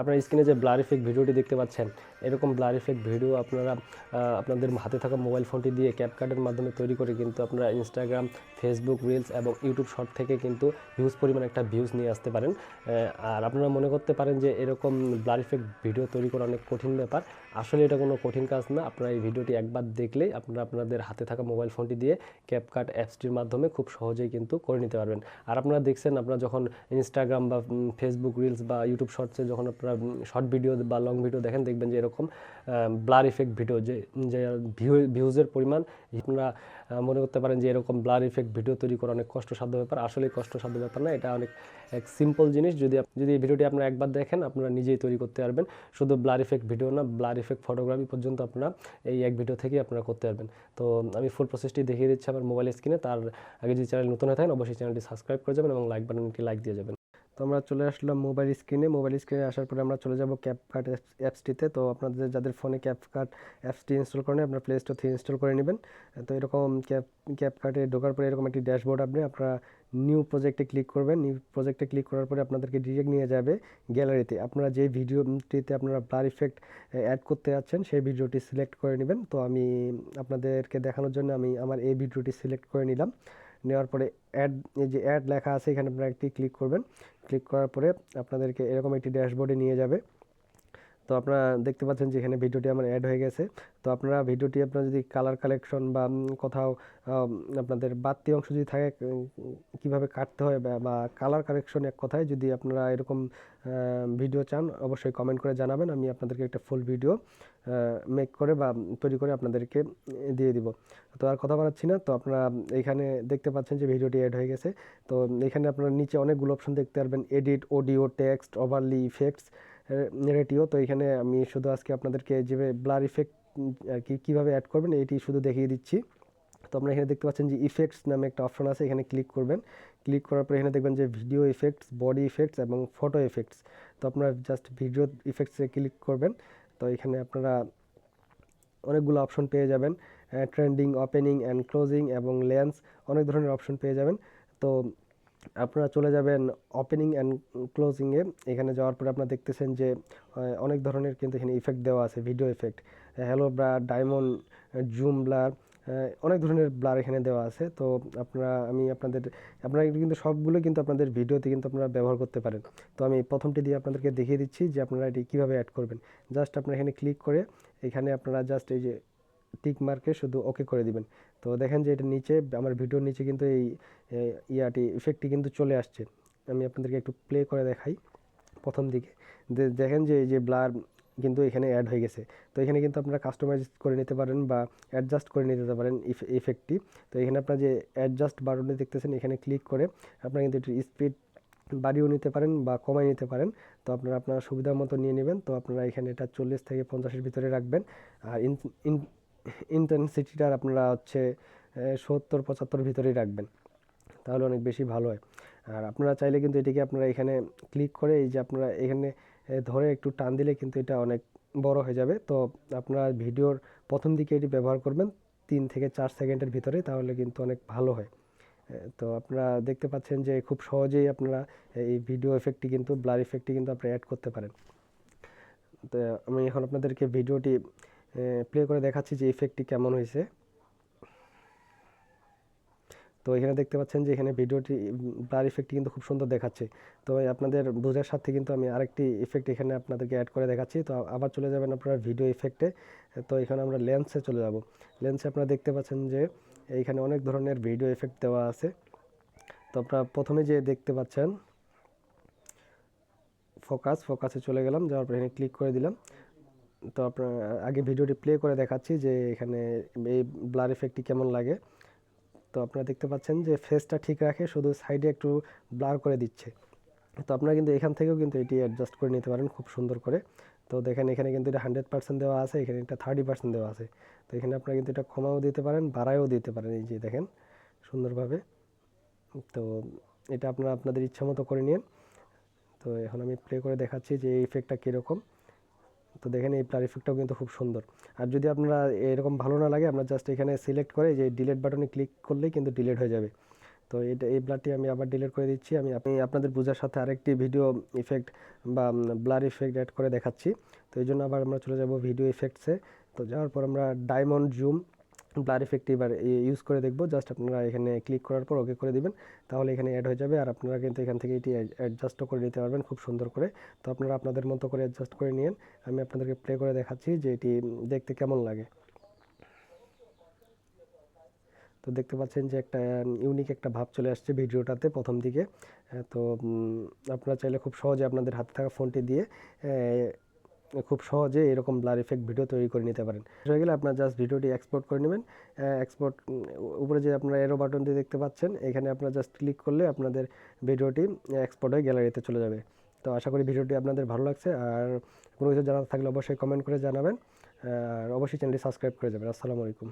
আপনার স্ক্রিনে যে ব্লার ইফেক্ট ভিডিওটি দেখতে পাচ্ছেন, এরকম ব্লার ইফেক্ট ভিডিও আপনারা আপনাদের হাতে থাকা মোবাইল ফোনটি দিয়ে ক্যাপকার্টের মাধ্যমে তৈরি করে কিন্তু আপনারা ইনস্টাগ্রাম ফেসবুক রিলস এবং ইউটিউব শর্ট থেকে কিন্তু হিউজ পরিমাণ একটা ভিউজ নিয়ে আসতে পারেন। আর আপনারা মনে করতে পারেন যে এরকম ব্লার ইফেক্ট ভিডিও তৈরি করা অনেক কঠিন ব্যাপার। আসলে এটা কোনো কঠিন কাজ না, আপনারা এই ভিডিওটি একবার দেখলেই আপনারা আপনাদের হাতে থাকা মোবাইল ফোনটি দিয়ে ক্যাপকাট অ্যাপসটির মাধ্যমে খুব সহজেই কিন্তু করে নিতে পারবেন। আর আপনারা দেখছেন, আপনারা যখন ইনস্টাগ্রাম বা ফেসবুক রিলস বা ইউটিউব শর্টসে যখন আপনারা শর্ট ভিডিও বা লং ভিডিও দেখেন, দেখবেন যে এরকম ব্লার ইফেক্ট ভিডিও যে যে ভিউ ভিউজের পরিমাণ, আপনারা মনে করতে পারেন যে এরকম ব্লার ইফেক্ট ভিডিও তৈরি করা অনেক কষ্টসাধ্য ব্যাপার। আসলে কষ্টসাধ্য ব্যাপার না, এটা অনেক, এক সিম্পল জিনিস। যদি যদি এই ভিডিওটি আপনারা একবার দেখেন, আপনারা নিজেই তৈরি করতে পারবেন। শুধু ব্লার ইফেক্ট ভিডিও না ব্লার ইফেক্ট ফটোগ্রাফি পর্যন্ত আপনারা এই এক ভিডিও থেকেই আপনারা করতে পারবেন। তো আমি ফুল প্রসেসটি দেখিয়ে দিচ্ছি আমার মোবাইল স্ক্রিনে তার আগে যদি চ্যানেল নতুন হয়ে থাকেন, অবশ্যই চ্যানেলটি সাবস্ক্রাইব করে যাবেন এবং লাইক বাটনটি লাইক দিয়ে যাবেন। তো আমরা চলে আসলাম মোবাইল স্ক্রিনে মোবাইল স্ক্রিনে আসার পরে আমরা চলে যাব ক্যাপকাট অ্যাপসটিতে তো আপনাদের যাদের ফোনে ক্যাপকাট অ্যাপসটি ইনস্টল করেন, আপনারা প্লে স্টোর থেকে ইনস্টল করে নেবেন। তো এরকম ক্যাপ ক্যাপকাটে ঢোকার পরে এরকম একটি ড্যাশবোর্ড আপনি, আপনারা নিউ প্রজেক্টে ক্লিক করবেন। নিউ প্রজেক্টে ক্লিক করার পরে আপনাদেরকে ডিরেক্ট নিয়ে যাবে গ্যালারিতে আপনারা যে ভিডিওটিতে আপনারা ব্লার ইফেক্ট অ্যাড করতে যাচ্ছেন, সেই ভিডিওটি সিলেক্ট করে নেবেন। তো আমি আপনাদেরকে দেখানোর জন্য আমি আমার এই ভিডিওটি সিলেক্ট করে নিলাম। নেওয়ার পরে অ্যাড যে অ্যাড লেখা আছে, এখানে আপনারা একটি ক্লিক করবেন। ক্লিক করার পরে আপনাদেরকে এরকম একটি ড্যাশবোর্ডে নিয়ে যাবে। তো আপনারা দেখতে পাচ্ছেন যে এখানে ভিডিওটি আমার অ্যাড হয়ে গেছে। তো আপনারা ভিডিওটি আপনারা যদি কালার কালেকশন বা কোথাও আপনাদের বাড়তি অংশ যদি থাকে কীভাবে কাটতে হয় বা- কালার কালেকশন এক কথায় যদি আপনারা এরকম ভিডিও চান, অবশ্যই কমেন্ট করে জানাবেন। আমি আপনাদেরকে একটা ফুল ভিডিও মেক করে বা তৈরি করে আপনাদেরকে দিয়ে দিব। তো আর কথা বাড়াচ্ছি না। তো আপনারা এইখানে দেখতে পাচ্ছেন যে ভিডিওটি অ্যাড হয়ে গেছে। তো এখানে আপনারা নিচে অনেকগুলো অপশন দেখতে পারবেন। Edit audio text overlay effects ratio. তো এখানে আমি শুধু আজকে আপনাদেরকে যে ব্লার ইফেক্ট আর কি, কীভাবে অ্যাড করবেন এটি শুধু দেখিয়ে দিচ্ছি। তো আপনারা এখানে দেখতে পাচ্ছেন যে ইফেক্টস নামে একটা অপশন আছে, এখানে ক্লিক করবেন। ক্লিক করার পরে এখানে দেখবেন যে ভিডিও ইফেক্টস বডি ইফেক্টস এবং ফটো ইফেক্টস তো আপনারা জাস্ট ভিডিও ইফেক্টসে ক্লিক করবেন। তো এখানে আপনারা অনেকগুলো অপশন পেয়ে যাবেন। ট্রেন্ডিং ওপেনিং অ্যান্ড ক্লোজিং এবং লেন্স অনেক ধরনের অপশন পেয়ে যাবেন। তো আপনারা চলে যাবেন ওপেনিং অ্যান্ড ক্লোজিংয়ে এখানে যাওয়ার পরে আপনারা দেখতেছেন যে অনেক ধরনের কিন্তু এখানে ইফেক্ট দেওয়া আছে video effect hello blur diamond zoom blur অনেক ধরনের ব্লার এখানে দেওয়া আছে। তো আপনারা, আমি আপনাদের, আপনারা কিন্তু সবগুলো কিন্তু আপনাদের ভিডিওতে কিন্তু আপনারা ব্যবহার করতে পারেন। তো আমি প্রথমটি দিয়ে আপনাদেরকে দেখিয়ে দিচ্ছি যে আপনারা এটি কীভাবে অ্যাড করবেন। জাস্ট আপনারা এখানে ক্লিক করে, এখানে আপনারা জাস্ট এই যে টিক মার্কে শুধু ওকে করে দিবেন। তো দেখেন যে এটা নিচে, আমার ভিডিওর নিচে কিন্তু এই ইয়াটি ইফেক্টটি কিন্তু চলে আসছে। আমি আপনাদেরকে একটু প্লে করে দেখাই প্রথম দিকে। দেখেন যে যে ব্লার কিন্তু এখানে অ্যাড হয়ে গেছে। তো এখানে কিন্তু আপনারা কাস্টমাইজ করে নিতে পারেন বা অ্যাডজাস্ট করে নিতে পারেন ইফেক্টটি তো এখানে আপনারা যে অ্যাডজাস্ট বাটনটি দেখতেছেন, এখানে ক্লিক করে আপনারা কিন্তু একটু স্পিড বাড়িয়েও নিতে পারেন বা কমাই নিতে পারেন। তো আপনারা আপনার সুবিধা মতো নিয়ে নেবেন। তো আপনারা এখানে এটা চল্লিশ থেকে পঞ্চাশের ভিতরে রাখবেন। আর ইন্টেন্সিটিটা আপনারা হচ্ছে সত্তর, পঁচাত্তর ভিতরেই রাখবেন। তাহলে অনেক বেশি ভালো হয়। আর আপনারা চাইলে কিন্তু এটিকে আপনারা এখানে ক্লিক করে এই যে আপনারা এখানে ধরে একটু টান দিলে কিন্তু এটা অনেক বড় হয়ে যাবে। তো আপনারা ভিডিওর প্রথম দিকে এটি ব্যবহার করবেন, তিন থেকে চার সেকেন্ডের ভিতরে, তাহলে কিন্তু অনেক ভালো হয়। তো আপনারা দেখতে পাচ্ছেন যে খুব সহজেই আপনারা এই ভিডিও এফেক্টটি কিন্তু ব্লার ইফেক্টটি কিন্তু আপনারা অ্যাড করতে পারেন। তো আমি এখন আপনাদেরকে ভিডিওটি প্লে করে দেখাচ্ছি যে ইফেক্টটি কেমন হয়েছে। তো এখানে দেখতে পাচ্ছেন যে এখানে ভিডিওটি ব্লার ইফেক্টটি কিন্তু খুব সুন্দর দেখাচ্ছে। তো আপনাদের বোঝার সাথে কিন্তু আমি আরেকটি ইফেক্ট এখানে আপনাদেরকে অ্যাড করে দেখাচ্ছি। তো আবার চলে যাবেন আপনারা ভিডিও ইফেক্টে তো এখানে আমরা লেন্সে চলে যাব। লেন্সে আপনারা দেখতে পাচ্ছেন যে এইখানে অনেক ধরনের ভিডিও ইফেক্ট দেওয়া আছে। তো আপনারা প্রথমে যে দেখতে পাচ্ছেন ফোকাস ফোকাসে চলে গেলাম। যাওয়ার পর এখানে ক্লিক করে দিলাম। তো আপনার, আগে ভিডিওটি প্লে করে দেখাচ্ছি যে এখানে এই ব্লার ইফেক্টটি কেমন লাগে। তো আপনারা দেখতে পাচ্ছেন যে ফেসটা ঠিক রাখে, শুধু সাইডে একটু ব্লার করে দিচ্ছে। তো আপনারা কিন্তু এখান থেকেও কিন্তু এটি অ্যাডজাস্ট করে নিতে পারেন খুব সুন্দর করে। তো দেখেন এখানে কিন্তু এটা হান্ড্রেড পার্সেন্ট দেওয়া আছে, এখানে এটা থার্টি পার্সেন্ট দেওয়া আছে। তো এখানে আপনারা কিন্তু এটা কমাও দিতে পারেন, বাড়ায়ও দিতে পারেন, এই যে দেখেন সুন্দরভাবে। তো এটা আপনারা আপনাদের ইচ্ছা মতো করে নিন। তো এখন আমি প্লে করে দেখাচ্ছি যে এই ইফেক্টটা কীরকম। তো দেখেন এই প্লার ইফেক্টটাও কিন্তু খুব সুন্দর। আর যদি আপনারা এরকম ভালো না লাগে আমরা জাস্ট এখানে সিলেক্ট করে যে ডিলেট বাটনে ক্লিক করলেই কিন্তু ডিলেট হয়ে যাবে। তো এটা, এই ব্লারটি আমি আবার ডিলেট করে দিচ্ছি। আমি আপনি, আপনাদের বোঝার সাথে আরেকটি ভিডিও ইফেক্ট বা ব্লার ইফেক্ট অ্যাড করে দেখাচ্ছি। তো এই জন্য আবার আমরা চলে যাব ভিডিও ইফেক্টসে তো যাওয়ার পর আমরা ডায়মন্ড জুম ব্লার ইফেক্ট এবার ইউজ করে দেখব। জাস্ট আপনারা এখানে ক্লিক করার পর ওকে করে দিবেন। তাহলে এখানে অ্যাড হয়ে যাবে আর আপনারা কিন্তু এখান থেকে এটি অ্যাডজাস্টও করে নিতে পারবেন খুব সুন্দর করে। তো আপনারা আপনাদের মতো করে অ্যাডজাস্ট করে নিন আমি আপনাদেরকে প্লে করে দেখাচ্ছি যে এটি দেখতে কেমন লাগে। তো দেখতে পাচ্ছেন যে একটা ইউনিক একটা ভাব চলে আসছে ভিডিওটাতে প্রথম দিকে। তো আপনারা চাইলে খুব সহজে আপনাদের হাতে থাকা ফোনটি দিয়ে খুব সহজে এরকম ব্লার এফেক্ট ভিডিও তৈরি করে নিতে পারেন। হয়ে গেলে আপনার জাস্ট ভিডিওটি এক্সপোর্ট করে নেবেন। এক্সপোর্ট উপরে যে আপনারা এরো বাটনটি দেখতে পাচ্ছেন, এখানে আপনার জাস্ট ক্লিক করলে আপনাদের ভিডিওটি এক্সপোর্ট হয়ে গ্যালারিতে চলে যাবে। তো আশা করি ভিডিওটি আপনাদের ভালো লাগছে। আর কোনো কিছু জানার থাকলে অবশ্যই কমেন্ট করে জানাবেন। আর অবশ্যই চ্যানেলটি সাবস্ক্রাইব করে যাবেন। আসসালামু আলাইকুম।